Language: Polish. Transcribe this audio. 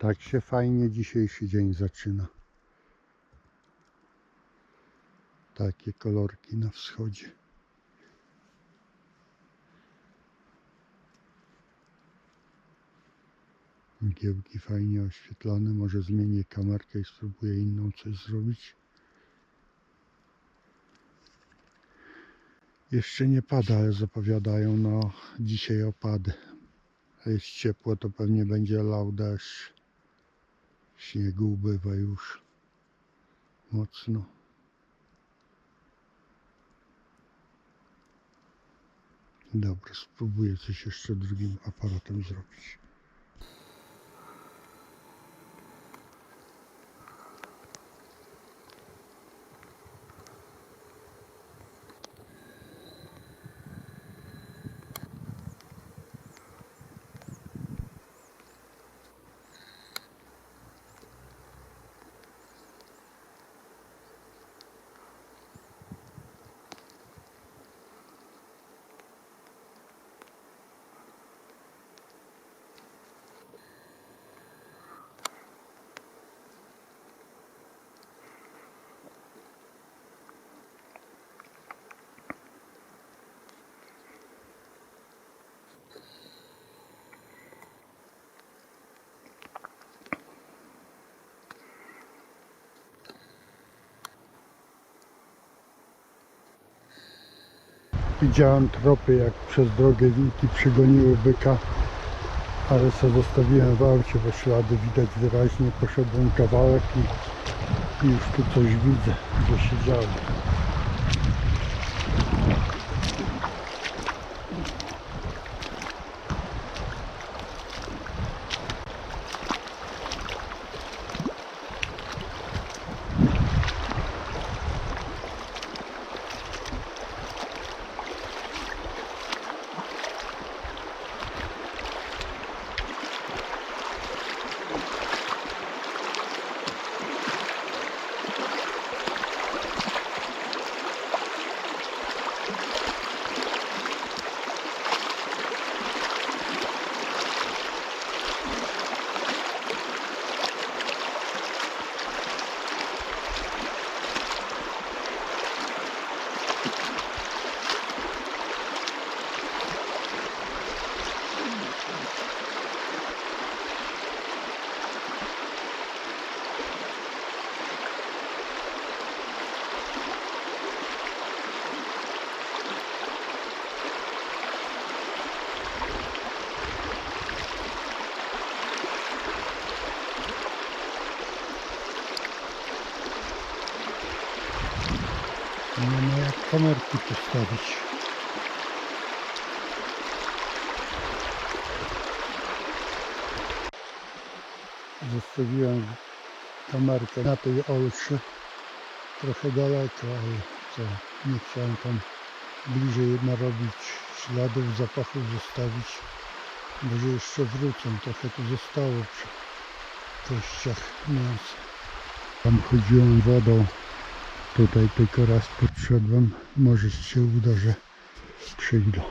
Tak się fajnie dzisiejszy dzień zaczyna. Takie kolorki na wschodzie. Mgiełki fajnie oświetlone. Może zmienię kamerkę i spróbuję inną coś zrobić. Jeszcze nie pada, ale zapowiadają na dzisiaj opady. A jest ciepło, to pewnie będzie lał deszcz. Śniegu ubywa już mocno. Dobra, spróbuję coś jeszcze drugim aparatem zrobić. Widziałem tropy, jak przez drogę wilki przygoniły byka, ale co zostawiłem w aucie, bo ślady widać wyraźnie. Poszedłem kawałek i, i już tu coś widzę, że się działo. Nie ma jak kamerki postawić. Zostawiłem kamerkę na tej olszy trochę daleko, ale co, nie chciałem tam bliżej narobić śladów, zapachów zostawić. Może jeszcze wrócą, trochę tu zostało przy kościach mięsa. Tam chodziłem wodą Tutaj tylko raz podszedłem. Może się uda, że przyjdą.